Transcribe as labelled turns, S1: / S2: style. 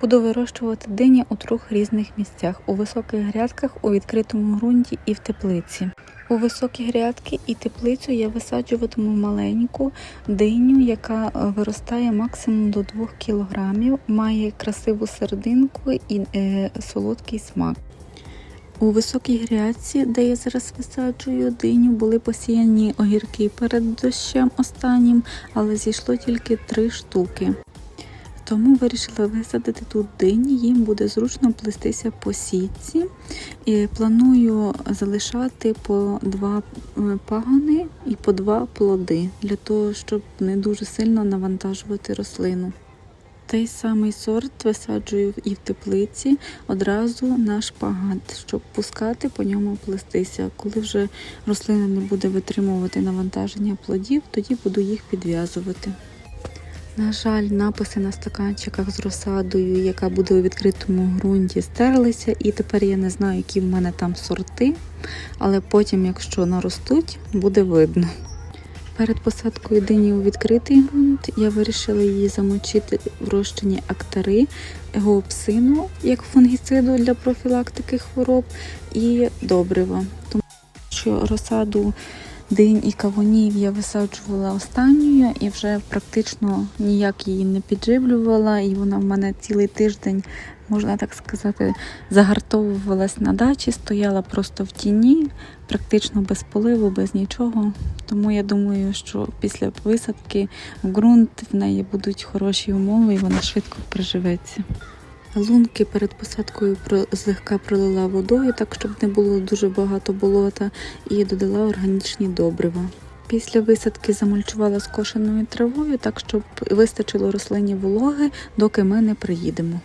S1: Буду вирощувати дині у трьох різних місцях: у високих грядках, у відкритому ґрунті і в теплиці. У високі грядки і теплицю я висаджуватиму маленьку диню, яка е, виростає максимум до 2 кг, має красиву серединку і е, солодкий смак. У високій грядці, де я зараз висаджую диню, були посіяні огірки перед дощем останнім, але зійшло тільки три штуки. Тому вирішила висадити тут дині, їм буде зручно плестися по сітці. І планую залишати по два е, пагони і по два плоди, для того, щоб не дуже сильно навантажувати рослину. Той самий сорт висаджую і в теплиці одразу на шпагат, щоб пускати по ньому плестися. Коли вже рослина не буде витримувати навантаження плодів, тоді буду їх підв'язувати. На жаль, написи на стаканчиках з розсадою, яка буде у відкритому ґрунті, стерлися, і тепер я не знаю, які в мене там сорти, але потім, якщо наростуть, буде видно. Перед посадкою дині у відкритий ґрунт я вирішила її замочити в розчині актари, геопсину як фунгіциду для профілактики хвороб і добрива. Тому що розсаду динь і кавунів я висаджувала останньою і вже практично ніяк її не підживлювала, і вона в мене цілий тиждень, можна так сказати, загартовувалась на дачі, стояла просто в тіні, практично без поливу, без нічого. Тому я думаю, що після висадки в ґрунт в неї будуть хороші умови і вона швидко приживеться. Лунки перед посадкою злегка пролила водою, так щоб не було дуже багато болота, і додала органічні добрива. Після висадки замульчувала скошеною травою, так щоб вистачило рослині вологи, доки ми не приїдемо.